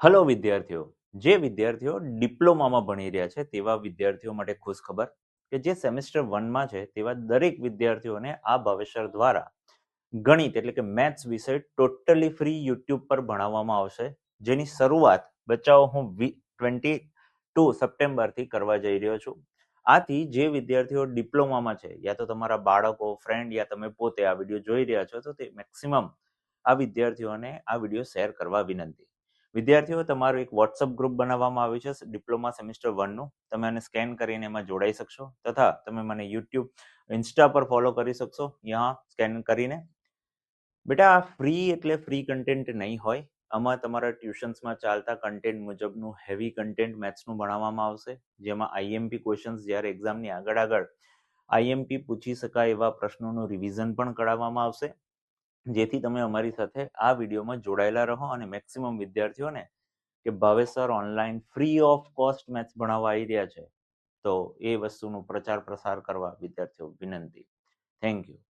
Hello વિદ્યાર્થીઓ. જે વિદ્યાર્થીઓ ડિપ્લોમામાં ભણી રહ્યા છે તેવા વિદ્યાર્થીઓ માટે ખુશ ખબર કે જે સેમેસ્ટર વનમાં છે તેવા દરેક વિદ્યાર્થીઓને આ ભવિષ્ય દ્વારા ગણિત એટલે કે મેથ્સ વિષય ટોટલી ફ્રી યુટ્યુબ પર ભણાવવામાં આવશે. જેની શરૂઆત, બચાવો હું ટ્વેન્ટી ટુ સપ્ટેમ્બરથી કરવા જઈ રહ્યો છું. આથી જે વિદ્યાર્થીઓ ડિપ્લોમામાં છે, યા તો તમારા બાળકો ફ્રેન્ડ યા તમે પોતે આ વીડિયો જોઈ રહ્યા છો તો તે મેક્સિમમ આ વિદ્યાર્થીઓને આ વીડિયો શેર કરવા વિનંતી. વિદ્યાર્થીઓ, તમારું એક વોટ્સઅપ ગ્રુપ બનાવવામાં આવ્યું છે ડિપ્લોમા સેમિસ્ટર વનનું તમે આને સ્કેન કરીને એમાં જોડાઈ શકશો તથા તમે મને યુટ્યુબ ઇન્સ્ટા પર ફોલો કરી શકશો. યહાં સ્કેન કરીને. બેટા, આ ફ્રી એટલે ફ્રી કન્ટેન્ટ નહીં હોય. આમાં તમારા ટ્યુશન્સમાં ચાલતા કન્ટેન્ટ મુજબનું હેવી કન્ટેન્ટ મેથ્સનું ભણાવવામાં આવશે. જેમાં આઈએમપી ક્વેશ્ચન્સ જ્યારે એક્ઝામની આગળ આગળ આઈએમપી પૂછી શકાય એવા પ્રશ્નોનું રિવિઝન પણ કરાવવામાં આવશે. જેથી તમે અમારી સાથે આ વિડીયોમાં જોડાયેલા રહો અને મેક્સિમમ વિદ્યાર્થીઓને કે Bhavesh sir online free of cost maths ભણાવવા આવી રહ્યા છે, તો એ વસ્તુનો પ્રચાર પ્રસાર કરવા વિદ્યાર્થીઓ વિનંતી. Thank you.